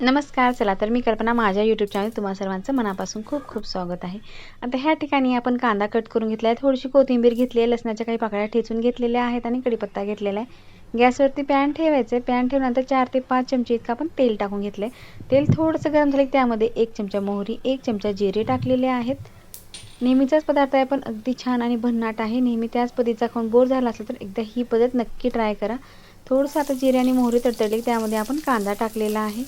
नमस्कार चला तर मी कल्पना माझ्या यूट्यूब चॅनल तुम्हा सर्वांचं मनापासून खूप खूप स्वागत आहे. आता ह्या ठिकाणी आपण कांदा कट करून घेतला आहे थोडीशी कोथिंबीर घेतली आहे लसणाच्या काही पाकळ्या ठेचून घेतलेल्या आहेत आणि कढीपत्ता घेतलेला आहे. गॅसवरती पॅन ठेवायचं आहे पॅन ठेवल्यानंतर चार ते पाच चमचे इतकं आपण तेल टाकून घेतलं आहे तेल थोडंसं गरम झालं की त्यामध्ये एक चमचा मोहरी एक चमचा जिरे टाकलेले आहेत. नेहमीचाच पदार्थ आहे पण अगदी छान आणि भन्नाट आहे. नेहमी त्याच पद्धतीचा खाऊन बोर झाला असेल तर एकदा ही पद्धत नक्की ट्राय करा. थोडंसं आता जिरे आणि मोहरी तडतडली त्यामध्ये आपण कांदा टाकलेला आहे.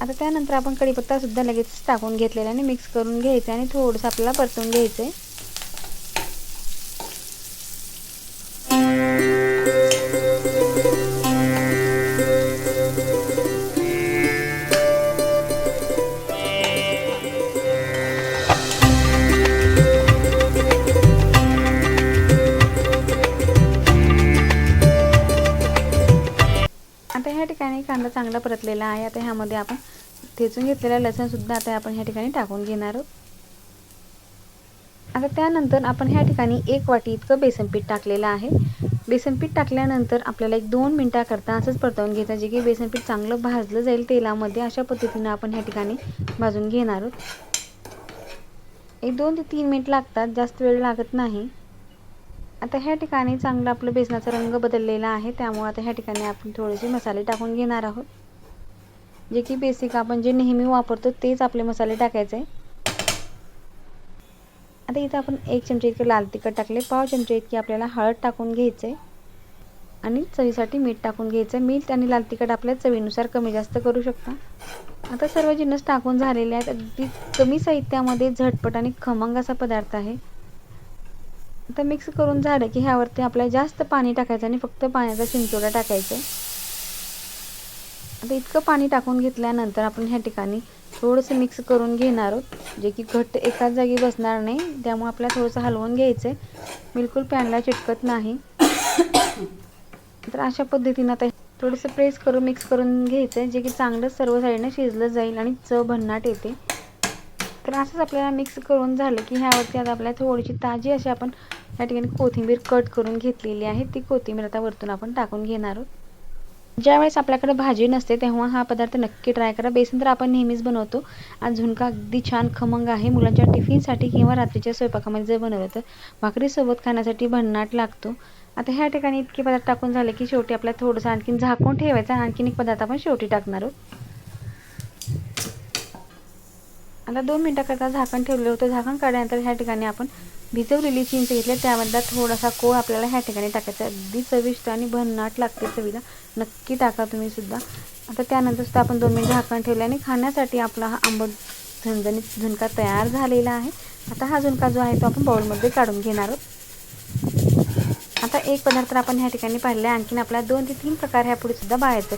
आता त्यानंतर आपण कढीपत्तासुद्धा लगेच टाकून घेतलेला आणि मिक्स करून घ्यायचा आणि थोडंसं आपल्याला परतून घ्यायचं आहे. चांगला आहे. आता ह्यामध्ये आपण ठेचून घेतलेला लसणसुद्धा आता आपण ह्या ठिकाणी टाकून घेणार आहोत. आता त्यानंतर आपण ह्या ठिकाणी एक वाटी इतकं बेसन पीठ टाकलेलं आहे. बेसन पीठ टाकल्यानंतर आपल्याला एक दोन मिनटाकरता असंच परतवून घ्यायचं जे की बेसन पीठ चांगलं भाजलं जाईल तेलामध्ये. अशा पद्धतीनं आपण ह्या ठिकाणी भाजून घेणार आहोत. एक दोन ते तीन मिनिट लागतात जास्त वेळ लागत नाही. आता ह्या ठिकाणी चांगलं आपलं बेसनाचा रंग बदललेला आहे त्यामुळे आता ह्या ठिकाणी आपण थोडेसे मसाले टाकून घेणार आहोत. जे की बेसिक आपण जे नेहमी वापरतो तेच आपले मसाले टाकायचे आहे. आता इथं आपण एक चमचे इतके लाल तिखट टाकले पाव चमचे इतकी आपल्याला हळद टाकून घ्यायचं आहे. आणि चवीसाठी मीठ टाकून घ्यायचं आहे. मीठ आणि लाल तिखट आपल्या चवीनुसार कमी जास्त करू शकता. आता सर्व जिन्नस टाकून झालेले आहेत. अगदी कमी साहित्यामध्ये झटपट आणि खमंग असा पदार्थ आहे. आता मिक्स करून झालं की ह्यावरती आपल्याला जास्त पाणी टाकायचं आणि फक्त पाण्याचा चिंचोडा टाकायचा आहे. आता इतकं पाणी टाकून घेतल्यानंतर आपण ह्या ठिकाणी थोडंसं मिक्स करून घेणार आहोत. जे की घट्ट एकाच जागी बसणार नाही त्यामुळे आपल्याला थोडंसं हलवून घ्यायचं आहे बिलकुल पॅनला चिटकत नाही. तर अशा पद्धतीनं आता थोडंसं प्रेस करून मिक्स करून घ्यायचं आहे जे की चांगलं सर्व साईडनं शिजलं जाईल आणि चव भन्नाट येते. तर असंच आपल्याला मिक्स करून झालं की ह्यावरती आता आपल्याला थोडीशी ताजी अशी आपण या ठिकाणी कोथिंबीर कट करून घेतलेली आहे. ती कोथिंबीर आता वरतून आपण टाकून घेणार आहोत. ज्यावेळेस आपल्याकडे भाजी नसते तेव्हा हा पदार्थ नक्की ट्राय करा. बेसन तर आपण नेहमीच बनवतो. आणि झुणका अगदी छान खमंग आहे. मुलांच्या टिफिनसाठी किंवा रात्रीच्या स्वयंपाकामध्ये जर बनवलं तर भाकरीसोबत खाण्यासाठी भन्नाट लागतो. आता ह्या ठिकाणी इतके पदार्थ टाकून झाले की शेवटी आपल्याला थोडंसं आणखीन झाकून ठेवायचं आणि आणखीन एक पदार्थ आपण शेवटी टाकणार आहोत. आता दोन मिनटाकरता झाकण ठेवलं होतं. झाकण काढल्यानंतर ह्या ठिकाणी आपण भिजवलेली चिंच घेतली त्यामधला थोडासा कोळ आपल्याला ह्या ठिकाणी टाकायचा अगदी चविष्ट आणि भन्नाट लागते चवीला. नक्की टाका तुम्ही सुद्धा. आता त्यानंतर सुद्धा आपण दोन मिनिट झाकण ठेवले आणि खाण्यासाठी आपला हा आंबट झणझणीत झुणका तयार झालेला आहे. आता हा झुणका जो आहे तो आपण बाउलमध्ये काढून घेणार आहोत. आता एक पदार्थ आपण ह्या ठिकाणी पाहिला आहे. आणखीन आपल्याला दोन ते तीन प्रकार ह्या पुढे सुद्धा बाहेरचे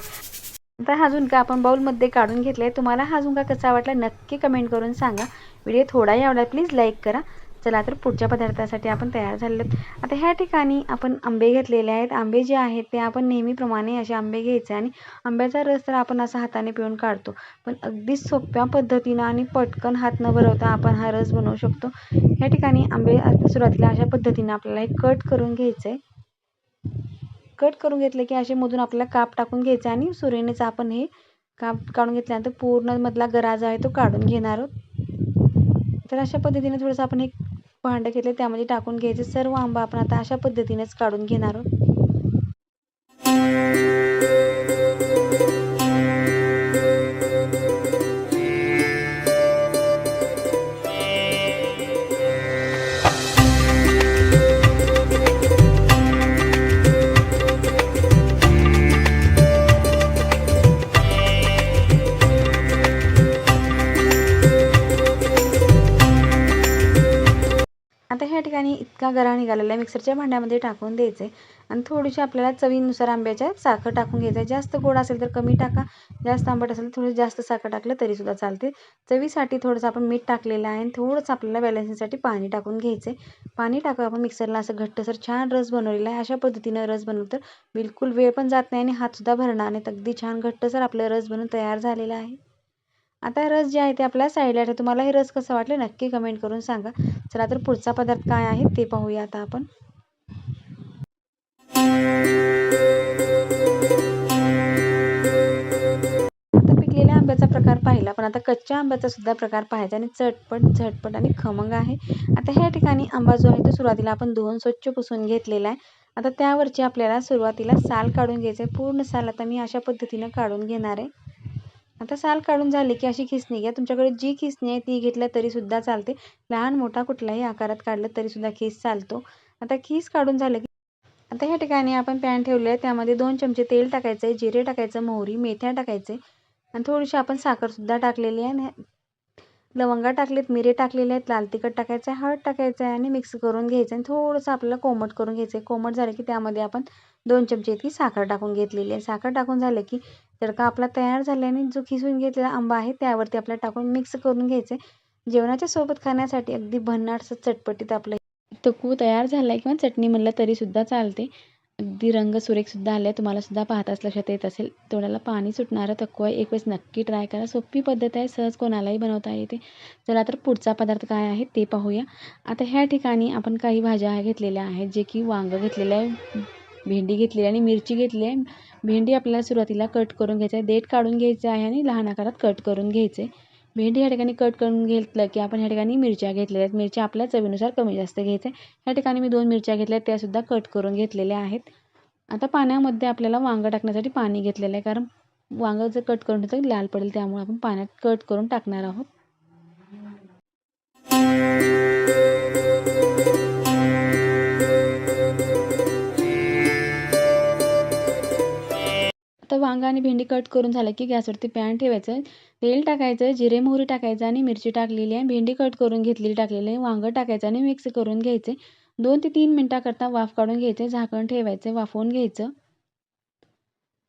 आता हा झुणका आपण बाउलमध्ये काढून घेतला आहे तुम्हाला हा झुणका कसा वाटला नक्की कमेंट करून सांगा. व्हिडिओ थोडाही आवडला प्लीज लाईक करा. चला तर पुढच्या पदार्थासाठी आपण तयार झालेलो आता ह्या ठिकाणी आपण आंबे घेतलेले आहेत. आंबे जे आहेत ते आपण नेहमीप्रमाणे असे आंबे घ्यायचे आणि आंब्याचा रस तर आपण असा हाताने पिळून काढतो. पण अगदी सोप्या पद्धतीनं आणि पटकन हात न भरवता आपण हा रस बनवू शकतो. ह्या ठिकाणी आंबे सुरुवातीला अशा पद्धतीनं आपल्याला हे कट करून घ्यायचं आहे कट करून घेतलं की असे मधून आपल्याला काप टाकून घ्यायचे आणि सुरेनेच आपण हे काप काढून घेतल्यानंतर पूर्ण मधला गरा जो आहे तो काढून घेणार आहोत. तर अशा पद्धतीने थोडंसं आपण हे भांडं घेतलं त्यामध्ये टाकून घ्यायचं सर्व आंबा आपण आता अशा पद्धतीनेच काढून घेणार आहोत. इतका गरा निघालेला आहे मिक्सरच्या भांड्यामध्ये टाकून द्यायचे. आणि थोडीशी आपल्याला चवीनुसार आंब्याच्या साखर टाकून घ्यायचं आहे जास्त गोड असेल तर कमी टाका. जास्त आंबट असेल तर थोडं जास्त साखर टाकलं तरीसुद्धा चालते. चवीसाठी थोडंसं आपण मीठ टाकलेलं आहे. आणि थोडंसं आपल्याला बॅलन्सिंगसाठी पाणी टाकून घ्यायचं. आहे पाणी टाकून आपण मिक्सरला असं घट्टसर छान रस बनवलेला आहे. अशा पद्धतीनं रस बनवलं तर बिलकुल वेळ पण जात नाही आणि हातसुद्धा भरणार नाही अगदी छान घट्टसर आपलं रस बनवून तयार झालेला आहे. आता रस जे आहे ते आपल्या साईडला ठेव तुम्हाला हे रस कसं वाटलं नक्की कमेंट करून सांगा. चला तर पुढचा पदार्थ काय आहे ते पाहूया आता आपण. आता पिकलेल्या आंब्याचा प्रकार पाहिला. पण आता कच्च्या आंब्याचा सुद्धा प्रकार पाहायचा आणि चटपट झटपट आणि खमंग आहे. आता ह्या ठिकाणी आंबा जो आहे तो सुरुवातीला आपण धुवून स्वच्छ पुसून घेतलेला आहे. आता त्यावरची आपल्याला सुरुवातीला साल काढून घ्यायचं आहे पूर्ण साल आता मी अशा पद्धतीनं काढून घेणार आहे. आता साल काढून झाली की अशी खिसणी घ्या. तुमच्याकडे जी खिसणी आहे ती घेतल्या तरीसुद्धा चालते. लहान मोठा कुठलाही आकारात काढलं तरीसुद्धा खीस चालतो. आता खीस काढून झालं की आता ह्या ठिकाणी आपण पॅन ठेवले आहे. त्यामध्ये दोन चमचे तेल टाकायचं आहे. जिरे टाकायचं मोहरी मेथ्या टाकायचे. आणि थोडीशी आपण साखरसुद्धा टाकलेली आहे. आणि लवंगा टाकलेत मिरे टाकलेले आहेत लाल तिखट टाकायचं आहे हळद टाकायचं आहे आणि मिक्स करून घ्यायचं आणि थोडंसं आपल्याला कोमट करून घ्यायचं आहे. कोमट झालं की त्यामध्ये आपण दोन चमचे इतकी साखर टाकून घेतलेली आहे. साखर टाकून झालं की तडका आपला तयार झाल्याने जो खिसून घेतलेला आंबा आहे त्यावरती आपल्याला टाकून मिक्स करून घ्यायचं जेवणाच्या सोबत खाण्यासाठी अगदी भन्नाटसं चटपटीत आपलं तकू तयार झाला आहे किंवा चटणी म्हणलं तरीसुद्धा चालते. अगदी रंग सुरेखसुद्धा आले तुम्हाला सुद्धा पाहताच लक्षात येत असेल. तोंडाला पाणी सुटणारं तक्को आहे. एक वेळेस नक्की ट्राय करा. सोपी पद्धत आहे. सहज कोणालाही बनवता येते. चला तर पुढचा पदार्थ काय आहे ते पाहूया. आता ह्या ठिकाणी आपण काही भाज्या घेतलेल्या आहेत. जे की वांगं घेतलेलं आहे. भेंडी घेतली आणि मिरची घेतली आहे. भेंडी आपल्याला सुरुवातीला कट करून घ्यायचं आहे. देठ काढून घ्यायचं आहे आणि लहान आकारात कट करून घ्यायचे. भेंडी ह्या ठिकाणी कट करून घेतलं की आपण ह्या ठिकाणी मिरच्या घेतलेल्या आहेत. मिरच्या आपल्या चवीनुसार कमी जास्त घ्यायच्या ह्या ठिकाणी मी दोन मिरच्या घेतल्या आहेत. त्यासुद्धा कट करून घेतलेल्या आहेत. आता पाण्यामध्ये आपल्याला वांगं टाकण्यासाठी पाणी घेतलेलं आहे. कारण वांगं जर कट करून ठेवलं लाल पडेल. त्यामुळे आपण पाण्यात कट करून टाकणार आहोत. आता वांगा आणि भेंडी कट करून झालं की गॅसवरती पॅन ठेवायचं. तेल टाकायचं जिरे मोहरी टाकायचं आणि मिरची टाकलेली आहे. भेंडी कट करून घेतलेली टाकलेली आहे. वांगं टाकायचं आणि मिक्स करून घ्यायचे. दोन ते तीन मिनटाकरता वाफ काढून घ्यायचे. झाकण ठेवायचं वाफवून घ्यायचं.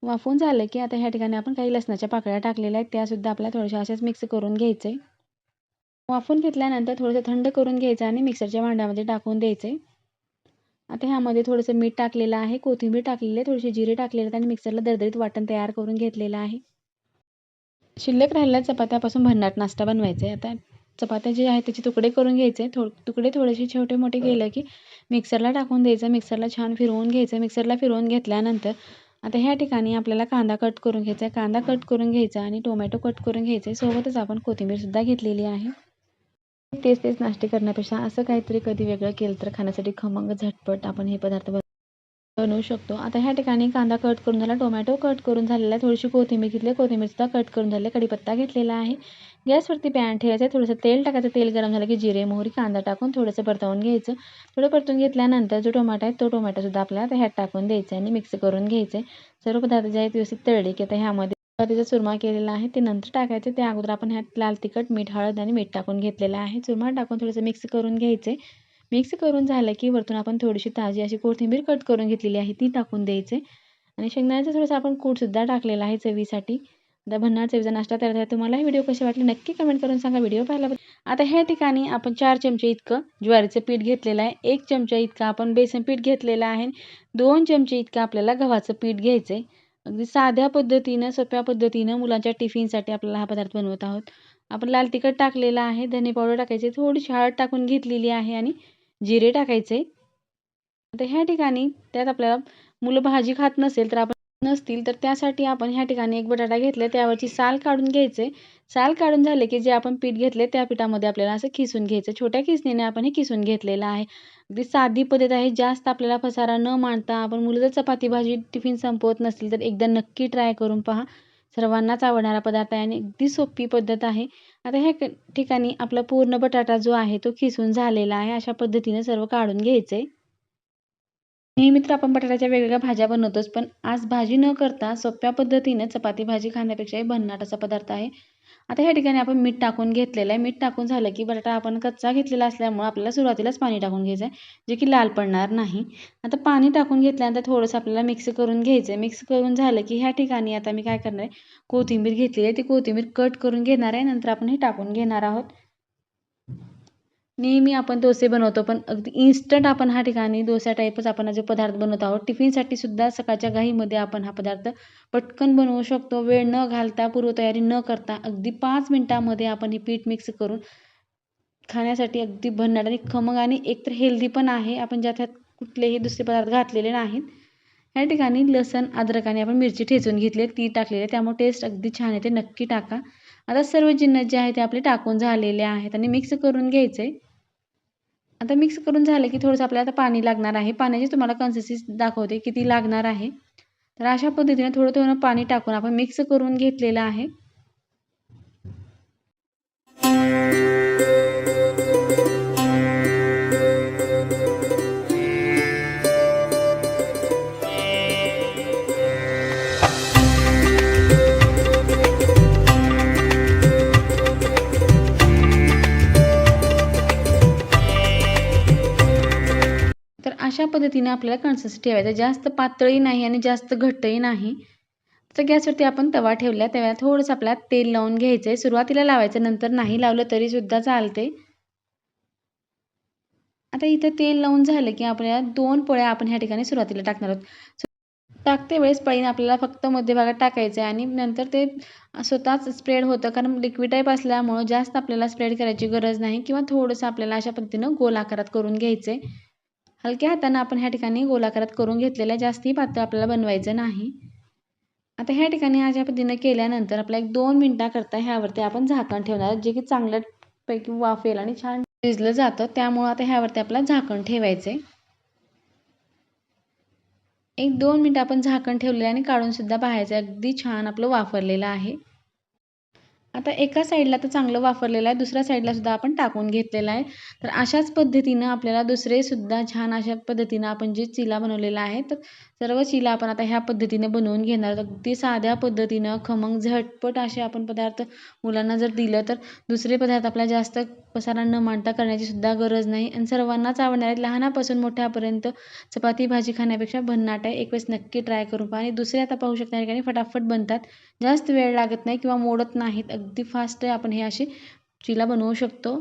वाफवून झालं की आता ह्या ठिकाणी आपण काही लसणाच्या पाकळ्या टाकलेल्या आहेत. त्यासुद्धा आपल्याला थोड्याशा अशाच मिक्स करून घ्यायचे. वाफवून घेतल्यानंतर थोडंसं थंड करून घ्यायचं आणि मिक्सरच्या भांड्यामध्ये टाकून द्यायचे. आता ह्यामध्ये थोडंसं मीठ टाकलेलं आहे कोथिंबीर टाकलेली आहे थोडेसे जिरे टाकलेले आहेत आणि मिक्सरला दरदरीत वाटण तयार करून घेतलेलं आहे. शिल्लक राहिलेल्या चपात्यापासून भन्नाट नाश्ता बनवायचा आहे. आता चपात्या जे आहेत त्याचे तुकडे करून घ्यायचे. थो तुकडे थोडेसे छोटे मोठे केले की मिक्सरला टाकून द्यायचं मिक्सरला छान फिरवून घ्यायचं. मिक्सरला फिरवून घेतल्यानंतर आता ह्या ठिकाणी आपल्याला कांदा कट करून घ्यायचा आहे. कांदा कट करून घ्यायचा आणि टोमॅटो कट करून घ्यायचे. आहे सोबतच आपण कोथिंबीरसुद्धा घेतलेली आहे. तेच तेच नाश्ते करण्यापेक्षा असं काहीतरी कधी वेगळं केलं तर खाण्यासाठी खमंग झटपट आपण हे पदार्थ बनवू शकतो. आता ह्या ठिकाणी कांदा कट करून झाला टोमॅटो कट करून झालेला आहे थोडीशी कोथिंबीर घेतली कोथिंबीरसुद्धा कट करून झाले कढीपत्ता घेतलेला आहे. गॅसवरती पॅन ठेवायचं आहे थोडंसं तेल टाकायचं तेल गरम झालं की जिरे मोहरी कांदा टाकून थोडंसं परतवून घ्यायचं. थोडं परतून घेतल्यानंतर जो टोमॅटो आहे तो टोमॅटोसुद्धा आपल्याला ह्यात टाकून द्यायचा आणि मिक्स करून घ्यायचे सर्व पदार्थ जे आहेत व्यवस्थित तळले की आता ह्यामध्ये त्याचा चुरमा केलेला आहे ते नंतर टाकायचे. त्या अगोदर आपण ह्यात लाल तिखट मीठ हळद आणि मीठ टाकून घेतलेलं आहे. चुरमा टाकून थोडंसं मिक्स करून घ्यायचे. मिक्स करून झालं की वरतून आपण थोडीशी ताजी अशी कोथिंबीर कट करून घेतलेली आहे ती टाकून द्यायचे. आणि शेंगदाण्याचं थोडंसं आपण कूटसुद्धा टाकलेला आहे चवीसाठी. आता भन्नाट चवीचा नाश्ता तयार झाला. तुम्हाला हे व्हिडिओ कसे वाटले नक्की कमेंट करून सांगा. व्हिडिओ पाहिला आता ह्या ठिकाणी आपण चार चमचे इतकं ज्वारीचं पीठ घेतलेलं आहे. एक चमचा इतकं आपण बेसन पीठ घेतलेलं आहे. दोन चमचे इतकं आपल्याला गव्हाचं पीठ घ्यायचं आहे अगदी साध्या पद्धतीनं सोप्या पद्धतीनं मुलांच्या टिफिनसाठी आपल्याला हा पदार्थ बनवत आहोत. आपण लाल तिखट टाकलेला आहे धने पावडर टाकायचे थोडीशी हळद टाकून घेतलेली आहे आणि जिरे टाकायचे. आता ह्या ठिकाणी त्यात आपल्याला मुलं भाजी खात नसेल तर आपण नसतील तर त्यासाठी आपण ह्या ठिकाणी एक बटाटा घेतला त्यावरची साल काढून घ्यायचे. साल काढून झाले की जे आपण पीठ घेतले त्या पिठामध्ये आपल्याला असं खिसून घ्यायचं. छोट्या खिसणीने आपण हे खिसून घेतलेलं आहे. अगदी साधी पद्धत आहे. जास्त आपल्याला पसारा न मांडता आपण मुलं जर चपाती भाजी टिफिन संपवत नसतील तर एकदा नक्की ट्राय करून पहा. सर्वांनाच आवडणारा पदार्थ आहे आणि अगदी सोपी पद्धत आहे. आता ह्या ठिकाणी आपला पूर्ण बटाटा जो आहे तो खिसून झालेला आहे. अशा पद्धतीने सर्व काढून घ्यायचे. नेहमी तर आपण बटाट्याच्या वेगवेगळ्या भाज्या बनवतोच पण आज भाजी न करता सोप्या पद्धतीने चपाती भाजी खाण्यापेक्षाही भन्नाट असा पदार्थ आहे. आता ह्या ठिकाणी आपण मीठ टाकून घेतलेलं आहे. मीठ टाकून झालं की बटाटा आपण कच्चा घेतलेला असल्यामुळे आपल्याला सुरुवातीलाच पाणी टाकून घ्यायचं आहे जे की लाल पडणार नाही. आता पाणी टाकून घेतल्यानंतर थोडंसं आपल्याला मिक्स करून घ्यायचं आहे मिक्स करून झालं की ह्या ठिकाणी आता मी काय करणार आहे? कोथिंबीर घेतलेली आहे. ती कोथिंबीर कट करून घेणार आहे. नंतर आपण हे टाकून घेणार आहोत. नेहमी आपण डोसे बनवतो पण अगदी इन्स्टंट आपण ह्या ठिकाणी डोसा टाईपच आपण जे पदार्थ बनवत आहोत टिफिनसाठी सुद्धा सकाळच्या घाईमध्ये आपण हा पदार्थ पटकन बनवू शकतो. वेळ न घालता पूर्वतयारी न करता अगदी पाच मिनटामध्ये आपण हे पीठ मिक्स करून खाण्यासाठी अगदी भन्नाट आणि खमंग आणि एकतर हेल्दी पण आहे. आपण ज्यात कुठलेही दुसरे पदार्थ घातलेले नाहीत. ह्या ठिकाणी लसण अद्रक आणि आपण मिरची ठेचून घेतली ती टाकलेली आहे. त्यामुळे टेस्ट अगदी छान येते. नक्की टाका. आता सर्व जिन्नस जे आहे ते आपले टाकून झालेले आहेत आणि मिक्स करून घ्यायचे. आता मिक्स करून झालं की थोडंसं आपल्याला आता पाणी लागणार आहे. पाण्याची तुम्हाला कन्सिस्टन्सी दाखवते किती लागणार आहे. तर अशा पद्धतीने थोडं थोडं पाणी टाकून आपण मिक्स करून घेतलेलं आहे. अशा पद्धतीने आपल्याला कन्सिस्टन्सी ठेवायचं जास्त पातळी नाही आणि जास्त घट्टही नाही. तर गॅसवरती आपण तवा ठेवला तेव्हा थोडंसं आपल्याला तेल लावून घ्यायचं आहे. सुरुवातीला लावायचं नंतर नाही लावलं तरीसुद्धा चालते आता इथं तेल लावून झालं की आपल्याला दोन पोळ्या आपण ह्या ठिकाणी सुरुवातीला टाकणार आहोत. टाकते वेळेस पळीने आपल्याला फक्त मध्यभागात टाकायचं आहे आणि नंतर ते स्वतःच स्प्रेड होतं. कारण लिक्विड टाईप असल्यामुळं जास्त आपल्याला स्प्रेड करायची गरज नाही किंवा थोडंसं आपल्याला अशा पद्धतीनं गोल आकारात करून घ्यायचं आहे हलक्या हातानं आपण ह्या ठिकाणी गोलाकारात करून घेतलेल्या जास्ती पातळ आपल्याला बनवायचं नाही. आता ह्या ठिकाणी अशा पद्धतीनं केल्यानंतर आपल्या एक दोन मिनटाकरता ह्यावरती आपण झाकण ठेवणार जे की चांगल्यापैकी वाफेल आणि छान शिजलं जातं. त्यामुळं आता ह्यावरती आपल्याला झाकण ठेवायचं आहे एक दोन मिनटं आपण झाकण ठेवलेलं आणि काढूनसुद्धा पाहायचं अगदी छान आपलं वापरलेलं आहे. आता एका साईडला तर चांगलं वापरलेलं आहे दुसऱ्या साईडला सुद्धा आपण टाकून घेतलेलं आहे. तर अशाच पद्धतीनं आपल्याला दुसरेसुद्धा छान अशा पद्धतीनं आपण जे चिला बनवलेला आहे तर सर्व चिला आपण आता ह्या पद्धतीने बनवून घेणार अगदी साध्या पद्धतीनं खमंग झटपट असे आपण पदार्थ मुलांना जर दिलं तर दुसरे पदार्थ आपल्याला जास्त पसारा न मांडता करण्याची सुद्धा गरज नाही. आणि सर्वांनाच आवडणार आहे लहानापासून मोठ्यापर्यंत चपाती भाजी खाण्यापेक्षा भन्नाट आहे. एक वेळेस नक्की ट्राय करून पहा. आणि दुसरे आता पाहू शकता ठिकाणी फटाफट बनतात. जास्त वेळ लागत नाही किंवा मोडत नाहीत. अगदी फास्ट आपण हे असे चिला बनवू शकतो.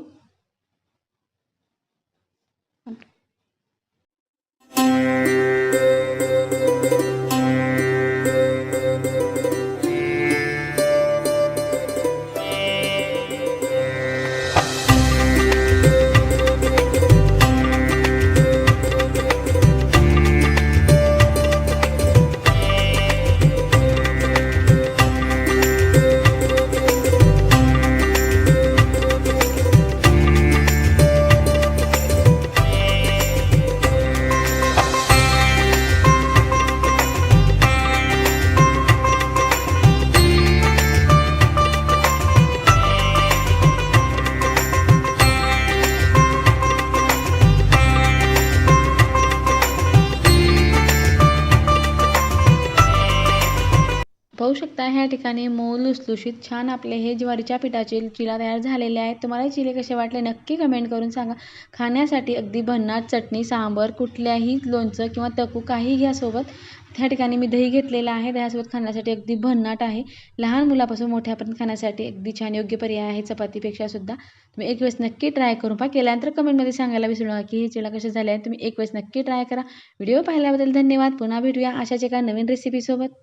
पाहू शकता ह्या ठिकाणी मऊ लुसलुशीत छान आपले हे ज्वारीच्या पिठाचे चिला तयार झालेले आहेत. तुम्हाला चिले कसे वाटले नक्की कमेंट करून सांगा. खाण्यासाठी अगदी भन्नाट चटणी सांबर कुठल्याही लोणचं किंवा तकू काही घ्या सोबत. त्या ठिकाणी मी दही घेतलेलं आहे. दह्यासोबत खाण्यासाठी अगदी भन्नाट आहे. लहान मुलापासून मोठ्यापर्यंत खाण्यासाठी अगदी छान योग्य पर्याय आहे चपातीपेक्षा सुद्धा. तुम्ही एक वेळेस नक्की ट्राय करून पहा. केल्यानंतर कमेंटमध्ये सांगायला विसरू नका की हे चिला कसे झाले आहेत. तुम्ही एक वेळेस नक्की ट्राय करा. व्हिडिओ पाहिल्याबद्दल धन्यवाद. पुन्हा भेटूया अशाच एका नवीन रेसिपीसोबत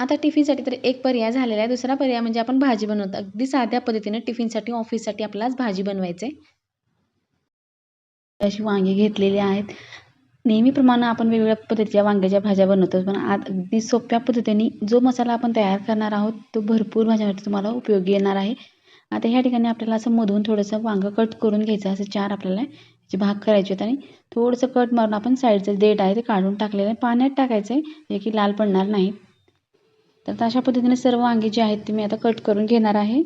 आता टिफिनसाठी तर एक पर्याय झालेला आहे. दुसरा पर्याय म्हणजे आपण भाजी बनवतो. अगदी साध्या पद्धतीने टिफिनसाठी ऑफिससाठी आपल्याला भाजी बनवायचे. आहे अशी वांगी घेतलेली आहेत. नेहमीप्रमाणे आपण वेगवेगळ्या पद्धतीच्या वांग्याच्या भाज्या बनवतो. पण आज अगदी सोप्या पद्धतीने जो मसाला आपण तयार करणार आहोत तो भरपूर भाज्यासाठी तुम्हाला उपयोगी येणार आहे. आता ह्या ठिकाणी आपल्याला असं मधून थोडंसं वांगं कट करून घ्यायचं असं चार आपल्याला जे भाग करायचे आहेत आणि थोडंसं कट मारून आपण साईडचं देठ आहे ते काढून टाकलेलं आहे. पाण्यात टाकायचं आहे जे की लाल पडणार नाही. तर अशा पद्धतीने सर्व वांगी जे आहेत ते मी आता कट करून घेणार आहे.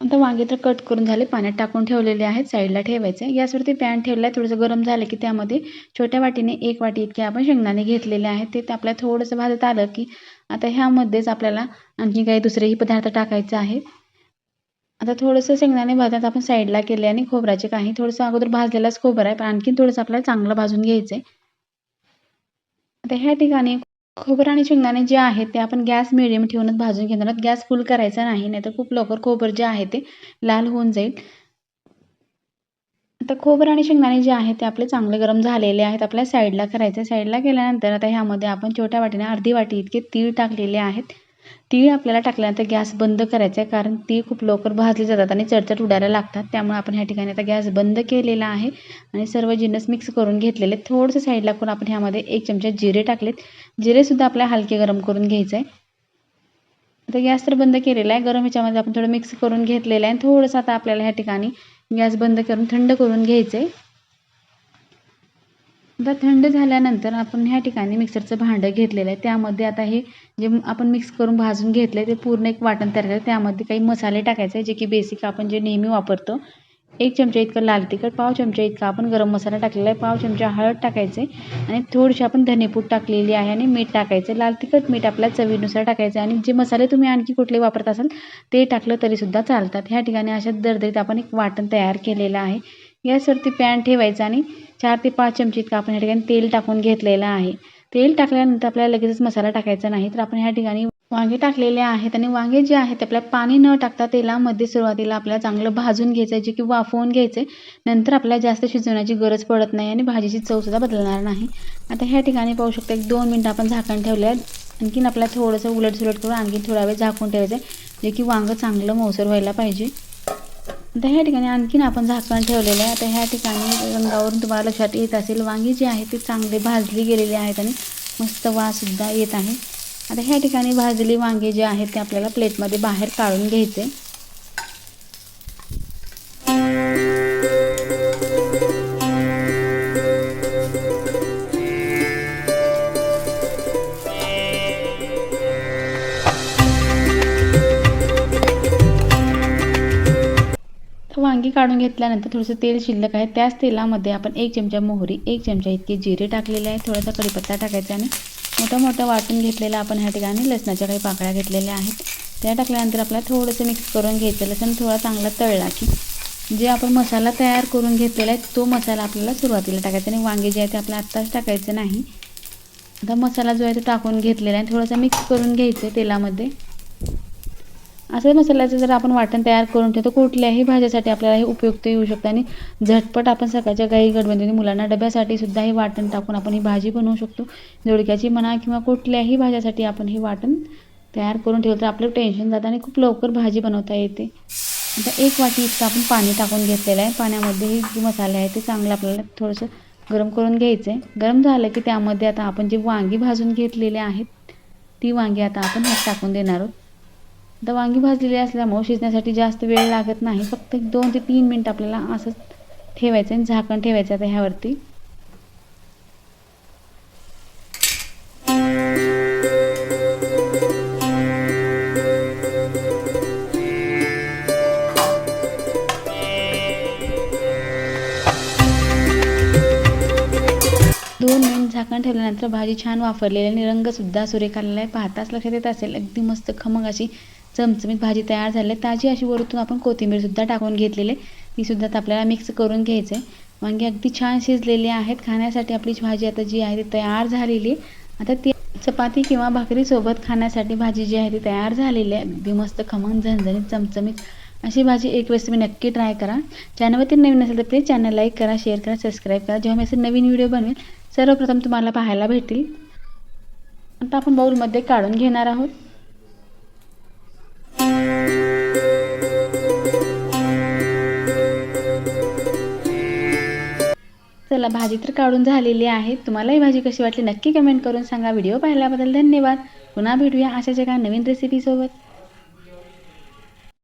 आता वांगे तर कट करून झाले पाण्यात टाकून ठेवलेले आहेत साईडला ठेवायचे. गॅसवरती पॅन ठेवला आहे थोडंसं गरम झालं की त्यामध्ये छोट्या वाटीने एक वाटी इतके आपण शेंगदाणे घेतलेले आहेत. ते आपल्याला थोडंसं भाजत आलं की आता ह्यामध्येच आपल्याला आणखी काही दुसरेही पदार्थ टाकायचे आहेत. आता थोडंसं शेंगदाणे भाजण्यात आपण साईडला केले आणि खोबऱ्याचे काही थोडंसं अगोदर भाजलेलाच खोबरं आहे पण आणखीन थोडंसं आपल्याला चांगलं भाजून घ्यायचं आहे आता ह्या ठिकाणी खोबरं आणि शेंगदाणे जे आहेत ते आपण गॅस मिडियम ठेवूनच भाजून घेणार आहोत. गॅस फुल करायचा नाही नाहीतर खूप लवकर खोबरं जे आहे ते लाल होऊन जाईल. आता खोबरं आणि शेंगदाणे जे आहेत ते आपले चांगले गरम झालेले आहेत आपल्या साईडला करायचे साईडला केल्यानंतर आता ह्यामध्ये आपण छोट्या वाटीने अर्धी वाटी इतके तीळ टाकलेले आहेत. तीळ आपल्याला टाकल्यानंतर गॅस बंद करायचा आहे कारण तीळ खूप लवकर भाजले जातात आणि चटचट उडायला लागतात. त्यामुळे आपण ह्या ठिकाणी आता गॅस बंद केलेला आहे आणि सर्व जिन्नस मिक्स करून घेतलेले. थोडंसं साईडला करून आपण ह्यामध्ये एक चमचा जिरे टाकलेत. जिरेसुद्धा आपल्याला हलके गरम करून घ्यायचं आहे. आता गॅस तर बंद केलेला आहे. गरम ह्याच्यामध्ये आपण थोडं मिक्स करून घेतलेलं आहे. थोडंसं आता आपल्याला ह्या ठिकाणी गॅस बंद करून थंड करून घ्यायचं आहे आता थंड झाल्यानंतर आपण ह्या ठिकाणी मिक्सरचं भांडं घेतलेलं आहे. त्यामध्ये आता हे जे आपण मिक्स करून भाजून घेतलं आहे ते पूर्ण एक वाटण तयार करायचं त्यामध्ये काही मसाले टाकायचे जे की बेसिक आपण जे नेहमी वापरतो. एक चमचा इतकं लाल तिखट पाव चमचा इतका आपण गरम मसाला टाकलेला आहे. पाव चमचा हळद टाकायचे आणि थोडीशी आपण धनेपूड टाकलेली आहे आणि मीठ टाकायचं. लाल तिखट मीठ आपल्या चवीनुसार टाकायचं आणि जे मसाले तुम्ही आणखी कुठले वापरत असाल ते टाकलं तरीसुद्धा चालतात. ह्या ठिकाणी अशा दरदरीत आपण एक वाटण तयार केलेलं आहे. गॅसवरती पॅन ठेवायचं आणि चार ते पाच चमचे इतकं आपण ह्या ठिकाणी तेल टाकून घेतलेलं आहे. तेल टाकल्यानंतर आपल्याला लगेचच मसाला टाकायचा नाही तर आपण ह्या ठिकाणी वांगे टाकलेले आहेत आणि वांगे जे आहेत आपल्या पाणी न टाकता तेलामध्ये सुरुवातीला आपल्याला चांगलं भाजून घ्यायचं आहे जे की वाफवून घ्यायचं आहे नंतर आपल्याला जास्त शिजवण्याची गरज पडत नाही आणि भाजीची चवसुद्धा बदलणार नाही. आता ह्या ठिकाणी पाहू शकता एक दोन मिनटं आपण झाकण ठेवले आहे आणखीन आपल्याला थोडंसं उलटसुलट करून आणखी थोडा वेळ झाकून ठेवायचं आहे जे की वांगं चांगलं मौसर व्हायला पाहिजे. आता ह्या ठिकाणी आणखीन आपण झाकण ठेवलेलं आहे. आता ह्या ठिकाणी रंगावरून तुम्हाला लक्षात येत असेल वांगी जी आहे ती चांगली भाजली गेलेली आहेत आणि मस्त वाससुद्धा येत आहे. आता ह्या ठिकाणी भाजलेली वांगी जे आहेत ते आपल्याला प्लेटमध्ये बाहेर काढून घ्यायचे वांगी काढून घेतल्यानंतर थोडंसं तेल शिल्लक आहे. त्याच तेलामध्ये आपण एक चमचा मोहरी एक चमचा इतके जिरे टाकलेले आहे थोडासा कढीपत्ता टाकायचा आणि मोठं मोठं वाटून घेतलेलं आपण ह्या ठिकाणी लसणाच्या काही पाकळ्या घेतलेल्या आहेत. त्या टाकल्यानंतर आपल्याला थोडंसं मिक्स करून घ्यायचं. लसण थोडा चांगला तळला की जे आपण मसाला तयार करून घेतलेला आहे तो मसाला आपल्याला सुरुवातीला टाकायचा आणि वांगे जे आहे ते आपल्याला आत्ताच टाकायचं नाही. आता मसाला जो आहे तो टाकून घेतलेला आहे. थोडासा मिक्स करून घ्यायचं आहे तेलामध्ये. असं मसाल्याचं जर आपण वाटण तयार करून ठेवतो कुठल्याही भाज्यासाठी आपल्याला हे उपयुक्त येऊ शकतं आणि झटपट आपण सकाळच्या काही गडबडीने मुलांना डब्यासाठी सुद्धा हे वाटण टाकून आपण ही भाजी बनवू शकतो. जोडक्याची म्हणा किंवा कुठल्याही भाज्यासाठी आपण हे वाटण तयार करून ठेवलं तर आपलं टेन्शन जातं आणि खूप लवकर भाजी बनवता येते. आता एक वाटी इतकं आपण पाणी टाकून घेतलेलं आहे. पाण्यामध्ये हे जे मसाले आहे ते चांगलं आपल्याला थोडंसं गरम करून घ्यायचं आहे. गरम झालं की त्यामध्ये आता आपण जे वांगी भाजून घेतलेले आहेत ती वांगी आता आपण ह्यात टाकून देणार आहोत. आता वांगी भाजलेली असल्यामुळं शिजण्यासाठी जास्त वेळ लागत नाही. फक्त एक दोन ते तीन मिनटं आपल्याला असंच ठेवायचं आणि झाकण ठेवायचं आता ह्यावरती. दोन मिनिट झाकण ठेवल्यानंतर भाजी छान वापरलेली आणि रंगसुद्धा सुरेख आलेला आहे. पाहताच लक्षात येत असेल अगदी मस्त खमंग अशी चमचमीत भाजी तयार झाली. आहे ताजी अशी वरतून आपण कोथिंबीरसुद्धा टाकून घेतलेली. तीसुद्धा आपल्याला मिक्स करून घ्यायचं आहे वांगी अगदी छान शिजलेली आहेत. खाण्यासाठी आपली भाजी आता जी आहे ती तयार झालेली. आहे आता ती चपाती किंवा भाकरीसोबत खाण्यासाठी भाजी जी आहे ती तयार झालेली आहे. अगदी मस्त खमंग झणझणीत चमचमीत अशी भाजी एक वेळेस तुम्ही नक्की ट्राय करा. चॅनलवरती नवीन असेल तर प्लीज चॅनल लाईक करा शेअर करा सबस्क्राईब करा. जेव्हा मी असे नवीन व्हिडिओ बनवेल सर्वप्रथम तुम्हाला पाहायला भेटतील. आता आपण बाऊलमध्ये काढून घेणार आहोत. चला भाजी तर काढून झालेली आहे. तुम्हाला ही भाजी कशी वाटली नक्की कमेंट करून सांगा. व्हिडिओ पाहिल्याबद्दल धन्यवाद. पुन्हा भेटूया अशाच एका नवीन रेसिपीसोबत